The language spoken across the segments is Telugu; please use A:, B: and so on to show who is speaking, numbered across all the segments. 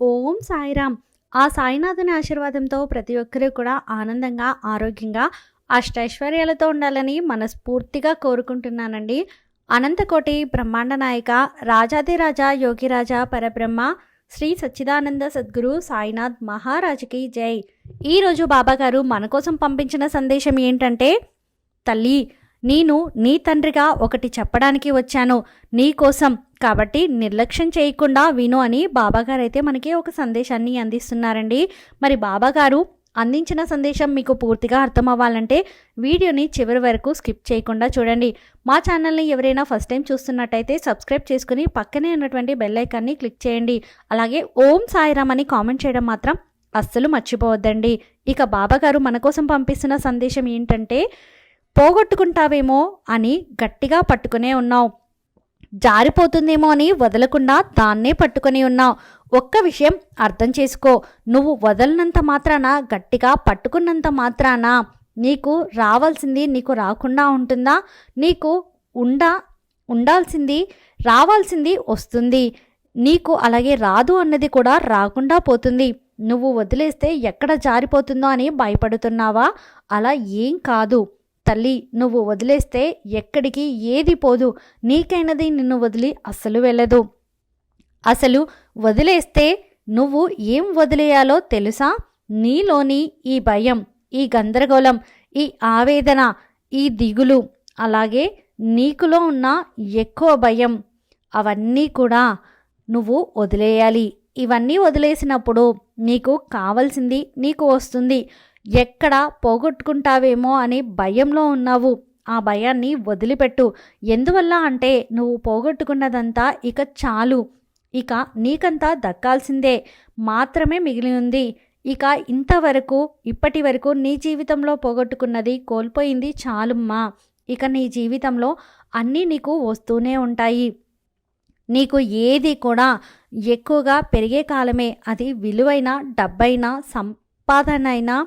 A: ఓం సాయిరామ్. ఆ సాయినాథుని ఆశీర్వాదంతో ప్రతి ఒక్కరూ కూడా ఆనందంగా ఆరోగ్యంగా అష్టైశ్వర్యాలతో ఉండాలని మనస్ఫూర్తిగా కోరుకుంటున్నానండి. అనంతకోటి బ్రహ్మాండ నాయక రాజాదిరాజా యోగిరాజా పరబ్రహ్మ శ్రీ సచ్చిదానంద సద్గురు సాయినాథ్ మహారాజుకి జై. ఈరోజు బాబాగారు మన కోసం పంపించిన సందేశం ఏంటంటే తల్లి నేను నీ తండ్రిగా ఒకటి చెప్పడానికి వచ్చాను నీ కోసం. కాబట్టి నిర్లక్ష్యం చేయకుండా విను అని బాబాగారు అయితే మనకి ఒక సందేశాన్ని అందిస్తున్నారండి. మరి బాబాగారు అందించిన సందేశం మీకు పూర్తిగా అర్థం అవ్వాలంటే వీడియోని చివరి వరకు స్కిప్ చేయకుండా చూడండి. మా ఛానల్ని ఎవరైనా ఫస్ట్ టైం చూస్తున్నట్టయితే సబ్స్క్రైబ్ చేసుకుని పక్కనే ఉన్నటువంటి బెల్ ఐకాన్ని క్లిక్ చేయండి. అలాగే ఓం సాయిరామ్ అని కామెంట్ చేయడం మాత్రం అస్సలు మర్చిపోవద్దండి. ఇక బాబాగారు మన కోసం పంపిస్తున్న సందేశం ఏంటంటే పోగొట్టుకుంటావేమో అని గట్టిగా పట్టుకునే ఉన్నావు. జారిపోతుందేమో అని వదలకుండా దాన్నే పట్టుకొని ఉన్నావు. ఒక్క విషయం అర్థం చేసుకో. నువ్వు వదలనంత మాత్రాన గట్టిగా పట్టుకున్నంత మాత్రాన నీకు రావాల్సింది నీకు రాకుండా ఉంటుందా? నీకు ఉండా ఉండాల్సింది రావాల్సింది వస్తుంది. నీకు అలాగే రాదు అన్నది కూడా రాకుండా పోతుంది. నువ్వు వదిలేస్తే ఎక్కడ జారిపోతుందో అని భయపడుతున్నావా? అలా ఏం కాదు. తల్లి నువ్వు వదిలేస్తే ఎక్కడికి ఏది పోదు. నీకైనది నిన్ను వదిలి అస్సలు వెళ్ళదు. అసలు వదిలేస్తే నువ్వు ఏం వదిలేయాలో తెలుసా? నీలోని ఈ భయం ఈ గందరగోళం ఈ ఆవేదన ఈ దిగులు అలాగే నీకులో ఉన్న ఎక్కువ భయం అవన్నీ కూడా నువ్వు వదిలేయాలి. ఇవన్నీ వదిలేసినప్పుడు నీకు కావలసింది నీకు వస్తుంది ఎక్కడ పోగొట్టుకుంటావేమో అని భయంలో ఉన్నావు. ఆ భయాన్ని వదిలిపెట్టు. ఎందువల్ల అంటే నువ్వు పోగొట్టుకున్నదంతా ఇక చాలు. ఇక నీకంతా దక్కాల్సిందే. మాత్రమే మిగిలి ఉంది. ఇక ఇంతవరకు ఇప్పటి వరకు నీ జీవితంలో పోగొట్టుకున్నది కోల్పోయింది చాలుమ్మా. ఇక నీ జీవితంలో అన్నీ నీకు వస్తూనే ఉంటాయి. నీకు ఏది కూడా ఎక్కువగా పెరిగే కాలమే. అది విలువైన డబ్బైనా సంపాదన అయినా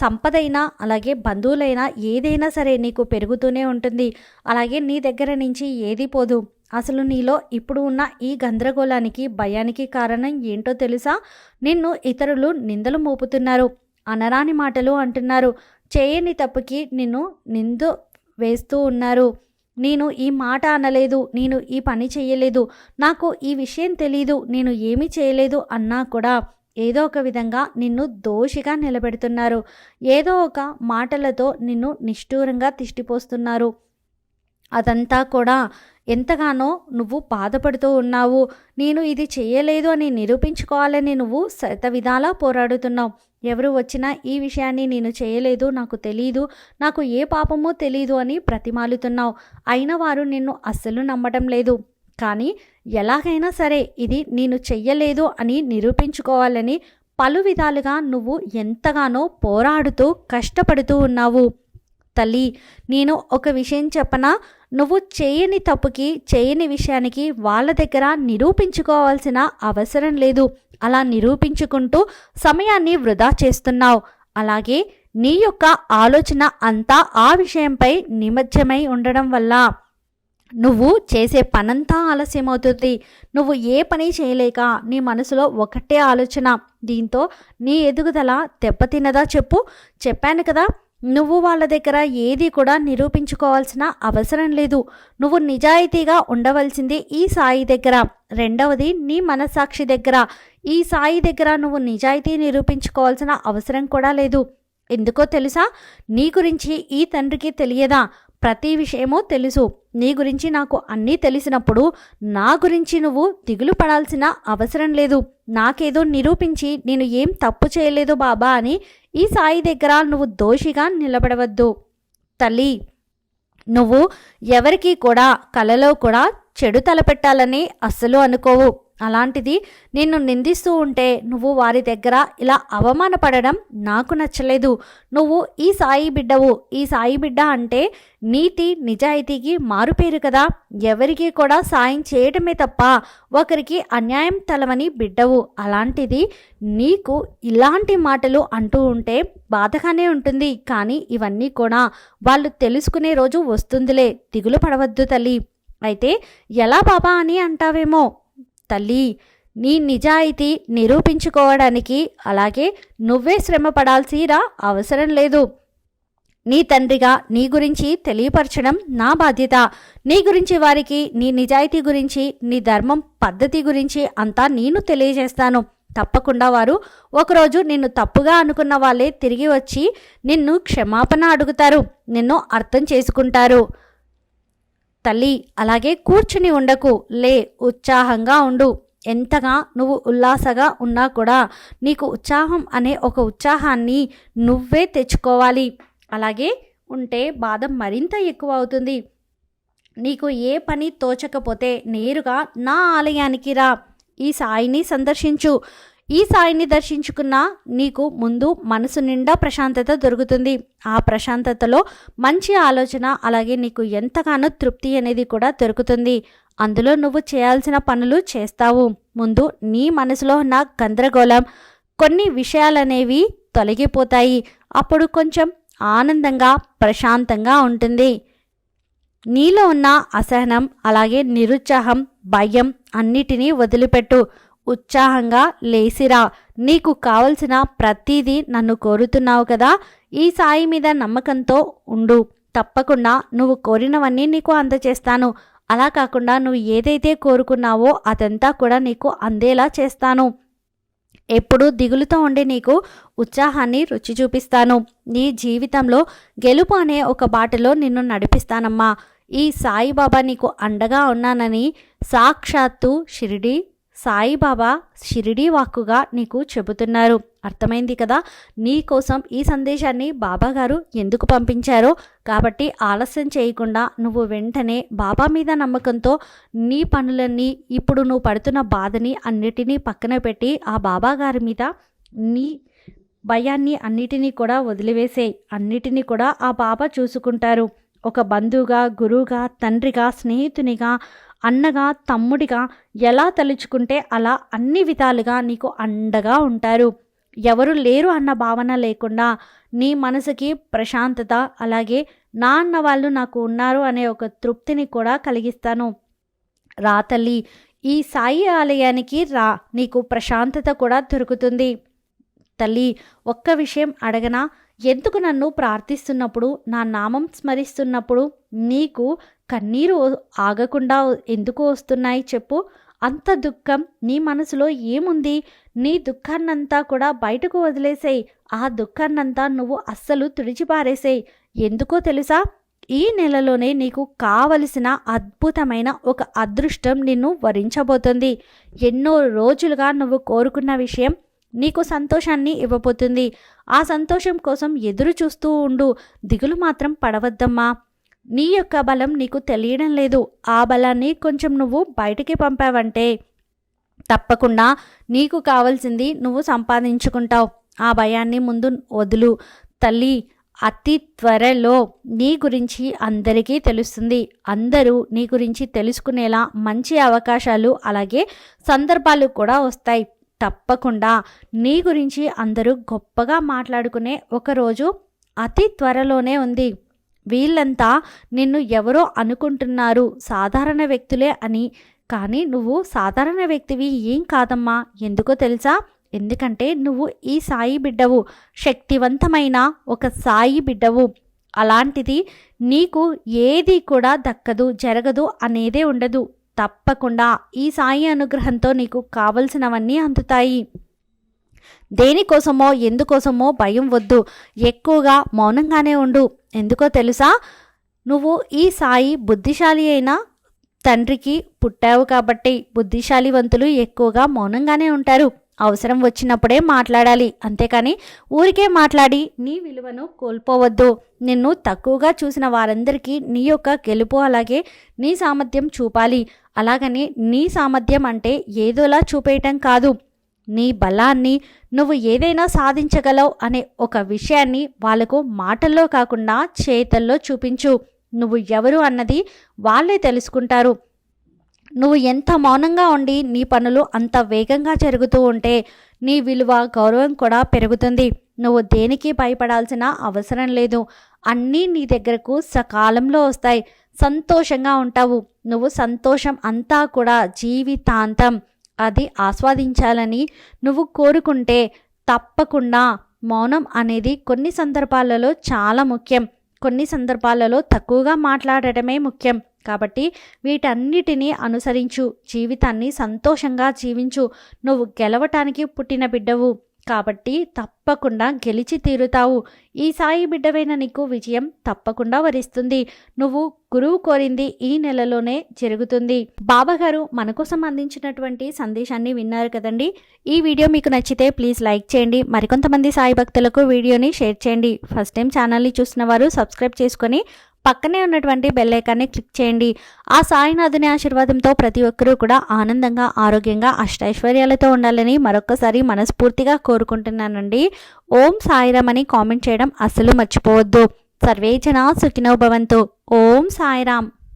A: సంపదైనా అలాగే బంధువులైనా ఏదైనా సరే నీకు పెరుగుతూనే ఉంటుంది. అలాగే నీ దగ్గర నుంచి ఏది పోదు. అసలు నీలో ఇప్పుడు ఉన్న ఈ గందరగోళానికి భయానికి కారణం ఏంటో తెలుసా? నిన్ను ఇతరులు నిందలు మోపుతున్నారు. అనరాని మాటలు అంటున్నారు. చేయని తప్పుకి నిన్ను నిందు వేస్తూ ఉన్నారు. నేను ఈ మాట అనలేదు. నేను ఈ పని చేయలేదు. నాకు ఈ విషయం తెలీదు. నేను ఏమీ చేయలేదు అన్నా కూడా. ఏదో ఒక విధంగా నిన్ను దోషిగా నిలబెడుతున్నారు. ఏదో ఒక మాటలతో నిన్ను నిష్ఠూరంగా తిష్టిపోస్తున్నారు. అదంతా కూడా ఎంతగానో నువ్వు బాధపడుతూ ఉన్నావు. నేను ఇది చేయలేదు అని నిరూపించుకోవాలని నువ్వు శత విధాలా పోరాడుతున్నావు. ఎవరు వచ్చినా ఈ విషయాన్ని నేను చేయలేదు నాకు తెలీదు నాకు ఏ పాపమో తెలీదు అని ప్రతిమాలుతున్నావు. అయిన వారు నిన్ను అస్సలు నమ్మటం లేదు. కానీ ఎలాగైనా సరే ఇది నేను చెయ్యలేదు అని నిరూపించుకోవాలని పలు విధాలుగా నువ్వు ఎంతగానో పోరాడుతూ కష్టపడుతూ ఉన్నావు. తల్లి నేను ఒక విషయం చెప్పనా? నువ్వు చేయని తప్పుకి చేయని విషయానికి వాళ్ళ దగ్గర నిరూపించుకోవాల్సిన అవసరం లేదు. అలా నిరూపించుకుంటూ సమయాన్ని వృధా చేస్తున్నావు. అలాగే నీ యొక్క ఆలోచన అంతా ఆ విషయంపై నిమజ్జమై ఉండడం వల్ల నువ్వు చేసే పనంతా ఆలస్యమవుతుంది. నువ్వు ఏ పని చేయలేక నీ మనసులో ఒకటే ఆలోచన. దీంతో నీ ఎదుగుదల దెబ్బతిన్నదా చెప్పు. చెప్పాను కదా నువ్వు వాళ్ళ దగ్గర ఏది కూడా నిరూపించుకోవాల్సిన అవసరం లేదు. నువ్వు నిజాయితీగా ఉండవలసింది ఈ సాయి దగ్గర. రెండవది నీ మనస్సాక్షి దగ్గర. ఈ సాయి దగ్గర నువ్వు నిజాయితీ నిరూపించుకోవాల్సిన అవసరం కూడా లేదు. ఎందుకో తెలుసా? నీ గురించి ఈ తండ్రికి తెలియదా? ప్రతి విషయమూ తెలుసు. నీ గురించి నాకు అన్నీ తెలిసినప్పుడు నా గురించి నువ్వు దిగులు పడాల్సిన అవసరం లేదు. నాకేదో నిరూపించి నేను ఏం తప్పు చేయలేదు బాబా అని ఈ సాయి దగ్గర నువ్వు దోషిగా నిలబడవద్దు. తల్లి నువ్వు ఎవరికి కూడా కలలో కూడా చెడు తలపెట్టాలని అస్సలు అనుకోవు. అలాంటిది నిన్ను నిందిస్తూ ఉంటే నువ్వు వారి దగ్గర ఇలా అవమానపడడం నాకు నచ్చలేదు. నువ్వు ఈ సాయి బిడ్డవు. ఈ సాయి బిడ్డ అంటే నీతి నిజాయితీకి మారుపేరు కదా. ఎవరికి కూడా సాయం చేయటమే తప్ప ఒకరికి అన్యాయం తలవని బిడ్డవు. అలాంటిది నీకు ఇలాంటి మాటలు అంటూ ఉంటే బాధగానే ఉంటుంది. కానీ ఇవన్నీ కూడా వాళ్ళు తెలుసుకునే రోజు వస్తుందిలే. దిగులు పడవద్దు తల్లి. అయితే ఎలా బాబా అని అంటావేమో? తల్లి నీ నిజాయితీ నిరూపించుకోవడానికి అలాగే నువ్వే శ్రమ పడాల్సిరా అవసరం లేదు. నీ తండ్రిగా నీ గురించి తెలియపరచడం నా బాధ్యత. నీ గురించి వారికి నీ నిజాయితీ గురించి నీ ధర్మం పద్ధతి గురించి అంతా నేను తెలియజేస్తాను. తప్పకుండా వారు ఒకరోజు నిన్ను తప్పుగా అనుకున్న వాళ్ళే తిరిగి వచ్చి నిన్ను క్షమాపణ అడుగుతారు. నిన్ను అర్థం చేసుకుంటారు. తల్లి అలాగే కూర్చుని ఉండకు. లే ఉత్సాహంగా ఉండు. ఎంతగా నువ్వు ఉల్లాసగా ఉన్నా కూడా నీకు ఉత్సాహం అనే ఒక ఉత్సాహాన్ని నువ్వే తెచ్చుకోవాలి. అలాగే ఉంటే బాధ మరింత ఎక్కువ అవుతుంది. నీకు ఏ పని తోచకపోతే నేరుగా నా ఆలయానికి రా. ఈ సాయిని సందర్శించు. ఈ సాయిని దర్శించుకున్న నీకు ముందు మనసు నిండా ప్రశాంతత దొరుకుతుంది. ఆ ప్రశాంతతలో మంచి ఆలోచన అలాగే నీకు ఎంతగానో తృప్తి అనేది కూడా దొరుకుతుంది. అందులో నువ్వు చేయాల్సిన పనులు చేస్తావు. ముందు నీ మనసులో ఉన్న గందరగోళం కొన్ని విషయాలనేవి తొలగిపోతాయి. అప్పుడు కొంచెం ఆనందంగా ప్రశాంతంగా ఉంటుంది. నీలో ఉన్న అసహనం అలాగే నిరుత్సాహం భయం అన్నిటినీ వదిలిపెట్టు. ఉత్సాహంగా లేసిరా. నీకు కావలసిన ప్రతిదీ నన్ను కోరుతున్నావు కదా. ఈ సాయి మీద నమ్మకంతో ఉండు. తప్పకుండా నువ్వు కోరినవన్నీ నీకు అందచేస్తాను. అలా కాకుండా నువ్వు ఏదైతే కోరుకున్నావో అదంతా కూడా నీకు అందేలా చేస్తాను. ఎప్పుడూ దిగులుతో ఉండి నీకు ఉత్సాహాన్ని రుచి చూపిస్తాను. నీ జీవితంలో గెలుపు అనే ఒక బాటలో నిన్ను నడిపిస్తానమ్మా. ఈ సాయిబాబా నీకు అండగా ఉన్నానని సాక్షాత్తు షిరిడి సాయిబాబా షిరిడీ వాక్కుగా నీకు చెబుతున్నారు. అర్థమైంది కదా? నీ కోసం ఈ సందేశాన్ని బాబాగారు ఎందుకు పంపించారో? కాబట్టి ఆలస్యం చేయకుండా నువ్వు వెంటనే బాబా మీద నమ్మకంతో నీ పనులన్నీ ఇప్పుడు నువ్వు పడుతున్న బాధని అన్నిటినీ పక్కన పెట్టి ఆ బాబా గారి మీద నీ భయాన్ని అన్నిటినీ కూడా వదిలివేసేయి. అన్నిటినీ కూడా ఆ బాబా చూసుకుంటారు. ఒక బంధువుగా గురువుగా తండ్రిగా స్నేహితునిగా అన్నగా తమ్ముడిగా ఎలా తలుచుకుంటే అలా అన్ని విధాలుగా నీకు అండగా ఉంటారు. ఎవరు లేరు అన్న భావన లేకుండా నీ మనసుకి ప్రశాంతత అలాగే నా అన్న వాళ్ళు నాకు ఉన్నారు అనే ఒక తృప్తిని కూడా కలిగిస్తాను. రా తల్లి ఈ సాయి ఆలయానికి రా నీకు ప్రశాంతత కూడా దొరుకుతుంది. తల్లి ఒక్క విషయం అడగనా? ఎందుకు నన్ను ప్రార్థిస్తున్నప్పుడు నా నామం స్మరిస్తున్నప్పుడు నీకు కన్నీరు ఆగకుండా ఎందుకు వస్తున్నాయి చెప్పు. అంత దుఃఖం నీ మనసులో ఏముంది? నీ దుఃఖాన్నంతా కూడా బయటకు వదిలేసేయి. ఆ దుఃఖాన్నంతా నువ్వు అస్సలు తుడిచిపారేసేయి. ఎందుకో తెలుసా? ఈ నెలలోనే నీకు కావలసిన అద్భుతమైన ఒక అదృష్టం నిన్ను వరించబోతుంది. ఎన్నో రోజులుగా నువ్వు కోరుకున్న విషయం నీకు సంతోషాన్ని ఇవ్వబోతుంది. ఆ సంతోషం కోసం ఎదురు చూస్తూ ఉండు. దిగులు మాత్రం పడవద్దమ్మా. నీ యొక్క బలం నీకు తెలియడం లేదు. ఆ బలాన్ని కొంచెం నువ్వు బయటికి పంపావంటే తప్పకుండా నీకు కావాల్సింది నువ్వు సంపాదించుకుంటావు. ఆ భయాన్ని ముందు వదులు. తల్లి అతి త్వరలో నీ గురించి అందరికీ తెలుస్తుంది. అందరూ నీ గురించి తెలుసుకునేలా మంచి అవకాశాలు అలాగే సందర్భాలు కూడా వస్తాయి. తప్పకుండా. నీ గురించి అందరూ గొప్పగా మాట్లాడుకునే ఒకరోజు అతి త్వరలోనే ఉంది. వీళ్ళంతా నిన్ను ఎవరో అనుకుంటున్నారు. సాధారణ వ్యక్తులే అని. కానీ నువ్వు సాధారణ వ్యక్తివి ఏం కాదమ్మా? ఎందుకో తెలుసా? ఎందుకంటే నువ్వు ఈ సాయి బిడ్డవు. శక్తివంతమైన ఒక సాయి బిడ్డవు. అలాంటిది నీకు ఏది కూడా దక్కదు జరగదు అనేదే ఉండదు. తప్పకుండా ఈ సాయి అనుగ్రహంతో నీకు కావలసినవన్నీ అందుతాయి. దేనికోసమో ఎందుకోసమో భయం వద్దు. ఎక్కువగా మౌనంగానే ఉండు. ఎందుకో తెలుసా? నువ్వు ఈ సాయి బుద్ధిశాలి అయిన తండ్రికి పుట్టావు కాబట్టి బుద్ధిశాలివంతులు ఎక్కువగా మౌనంగానే ఉంటారు. అవసరం వచ్చినప్పుడే మాట్లాడాలి. అంతేకాని ఊరికే మాట్లాడి నీ విలువను కోల్పోవద్దు. నిన్ను తక్కువగా చూసిన వారందరికీ నీ యొక్క గెలుపు అలాగే నీ సామర్థ్యం చూపాలి. అలాగని నీ సామర్థ్యం అంటే ఏదోలా చూపేయటం కాదు. నీ బలాన్ని నువ్వు ఏదైనా సాధించగలవు అనే ఒక విషయాన్ని వాళ్ళకు మాటల్లో కాకుండా చేతల్లో చూపించు. నువ్వు ఎవరు అన్నది వాళ్ళే తెలుసుకుంటారు. నువ్వు ఎంత మౌనంగా ఉండి నీ పనులు అంత వేగంగా జరుగుతూ ఉంటే నీ విలువ గౌరవం కూడా పెరుగుతుంది. నువ్వు దేనికి భయపడాల్సిన అవసరం లేదు. అన్నీ నీ దగ్గరకు సకాలంలో వస్తాయి. సంతోషంగా ఉంటావు. నువ్వు సంతోషం అంతా కూడా జీవితాంతం. అది ఆస్వాదించాలని నువ్వు కోరుకుంటే తప్పకుండా మౌనం అనేది కొన్ని సందర్భాలలో చాలా ముఖ్యం. కొన్ని సందర్భాలలో తక్కువగా మాట్లాడటమే ముఖ్యం. కాబట్టి వీటన్నిటినీ అనుసరించు. జీవితాన్ని సంతోషంగా జీవించు. నువ్వు గెలవటానికి పుట్టిన బిడ్డవు. కాబట్టి తప్పకుండా గెలిచి తీరుతావు. ఈ సాయి బిడ్డవైన నీకు విజయం తప్పకుండా వరిస్తుంది. నువ్వు గురువు కోరింది ఈ నెలలోనే జరుగుతుంది. బాబాగారు మన కోసం అందించినటువంటి సందేశాన్ని విన్నారు కదండి. ఈ వీడియో మీకు నచ్చితే ప్లీజ్ లైక్ చేయండి. మరికొంతమంది సాయి భక్తులకు వీడియోని షేర్ చేయండి. ఫస్ట్ టైం ఛానల్ని చూసిన వారు సబ్స్క్రైబ్ చేసుకొని పక్కనే ఉన్నటువంటి బెల్ ఐకాన్ని క్లిక్ చేయండి. ఆ సాయినాథుని ఆశీర్వాదంతో ప్రతి ఒక్కరూ కూడా ఆనందంగా ఆరోగ్యంగా అష్టైశ్వర్యాలతో ఉండాలని మరొకసారి మనస్ఫూర్తిగా కోరుకుంటున్నానండి. ఓం సాయిరామ్ అని కామెంట్ చేయడం అస్సలు మర్చిపోవద్దు. సర్వే జనా సుఖినో భవంతు. ఓం సాయిరామ్.